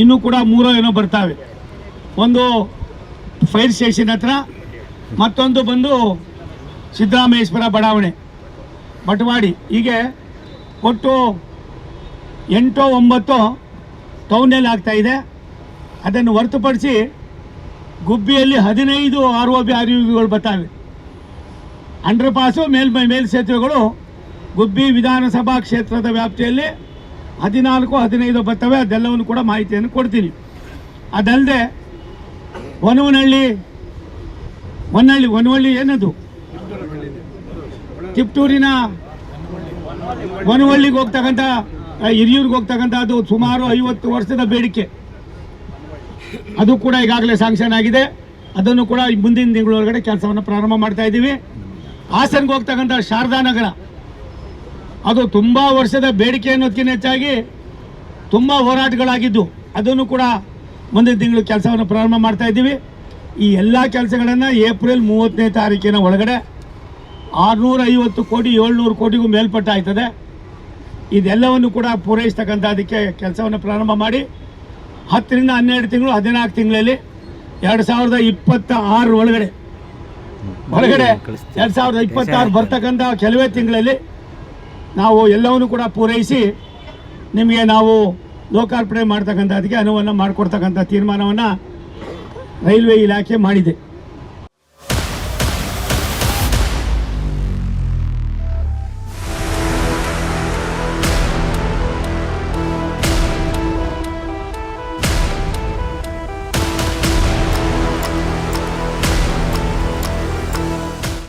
ಇನ್ನೂ ಕೂಡ ಮೂರೋ ಏನೋ ಬರ್ತಾವೆ. ಒಂದು ಫೈರ್ ಸ್ಟೇಷನ್ ಹತ್ರ, ಮತ್ತೊಂದು ಬಂದು ಸಿದ್ದರಾಮೇಶ್ವರ ಬಡಾವಣೆ ಬಟವಾಡಿ ಹೀಗೆ ಒಟ್ಟು ಎಂಟು ಒಂಬತ್ತು ಟೌನಲ್ಲಿ ಆಗ್ತಾ ಇದೆ. ಅದನ್ನು ಹೊರತುಪಡಿಸಿ ಗುಬ್ಬಿಯಲ್ಲಿ ಹದಿನೈದು R O B R U ವಿಗಳು ಬರ್ತಾವೆ. ಅಂಡರ್ ಪಾಸು ಮೇಲ್ಮೈ ಮೇಲ್ಸೇತುವೆಗಳು ಗುಬ್ಬಿ ವಿಧಾನಸಭಾ ಕ್ಷೇತ್ರದ ವ್ಯಾಪ್ತಿಯಲ್ಲಿ ಹದಿನಾಲ್ಕು, ಹದಿನೈದು ಬರ್ತವೆ, ಅದೆಲ್ಲವನ್ನು ಕೂಡ ಮಾಹಿತಿಯನ್ನು ಕೊಡ್ತೀನಿ. ಅದಲ್ಲದೆ ಹೊನವನಹಳ್ಳಿ, ಹೊನ್ನಳ್ಳಿ, ಹೊನವಳ್ಳಿ ಏನದು? ತಿಪ್ಟೂರಿನ ಹೊನವಳ್ಳಿಗೆ ಹೋಗ್ತಕ್ಕಂಥ ಹಿರಿಯೂರಿಗೆ ಹೋಗ್ತಕ್ಕಂಥ ಅದು ಸುಮಾರು ಐವತ್ತು ವರ್ಷದ ಬೇಡಿಕೆ. ಅದು ಕೂಡ ಈಗಾಗಲೇ ಸ್ಯಾಂಕ್ಷನ್ ಆಗಿದೆ. ಅದನ್ನು ಕೂಡ ಮುಂದಿನ ತಿಂಗಳೊಳಗಡೆ ಕೆಲಸವನ್ನು ಪ್ರಾರಂಭ ಮಾಡ್ತಾ ಇದ್ದೀವಿ. ಹಾಸನ್ಗೆ ಹೋಗ್ತಕ್ಕಂಥ ಶಾರದಾ ನಗರ. ಅದು ತುಂಬ ವರ್ಷದ ಬೇಡಿಕೆ ಅನ್ನೋದಕ್ಕಿಂತ ಹೆಚ್ಚಾಗಿ ತುಂಬ ಹೋರಾಟಗಳಾಗಿದ್ದು ಅದನ್ನು ಕೂಡ ಮುಂದಿನ ತಿಂಗಳು ಕೆಲಸವನ್ನು ಪ್ರಾರಂಭ ಮಾಡ್ತಾ ಇದ್ದೀವಿ. ಈ ಎಲ್ಲ ಕೆಲಸಗಳನ್ನು ಏಪ್ರಿಲ್ ಮೂವತ್ತನೇ ತಾರೀಕಿನ ಒಳಗಡೆ ಆರುನೂರ ಐವತ್ತು ಕೋಟಿ ಏಳ್ನೂರು ಕೋಟಿಗೂ ಮೇಲ್ಪಟ್ಟ ಆಯ್ತದೆ ಇದೆಲ್ಲವನ್ನು ಕೂಡ ಪೂರೈಸ್ತಕ್ಕಂಥ ಅದಕ್ಕೆ ಕೆಲಸವನ್ನು ಪ್ರಾರಂಭ ಮಾಡಿ ಹತ್ತರಿಂದ ಹನ್ನೆರಡು ತಿಂಗಳು ಹದಿನಾಲ್ಕು ತಿಂಗಳಲ್ಲಿ ಎರಡು ಸಾವಿರದ ಇಪ್ಪತ್ತ ಆರು ಒಳಗಡೆ ಒಳಗಡೆ ಎರಡು ಸಾವಿರದ ಇಪ್ಪತ್ತಾರು ಬರ್ತಕ್ಕಂಥ ಕೆಲವೇ ತಿಂಗಳಲ್ಲಿ ನಾವು ಎಲ್ಲವನ್ನು ಕೂಡ ಪೂರೈಸಿ ನಿಮಗೆ ನಾವು ಲೋಕಾರ್ಪಣೆ ಮಾಡ್ತಕ್ಕಂಥ ಅದಕ್ಕೆ ಅನುವನ್ನು ಮಾಡಿಕೊಡ್ತಕ್ಕಂಥ ತೀರ್ಮಾನವನ್ನು ರೈಲ್ವೆ ಇಲಾಖೆ ಮಾಡಿದೆ.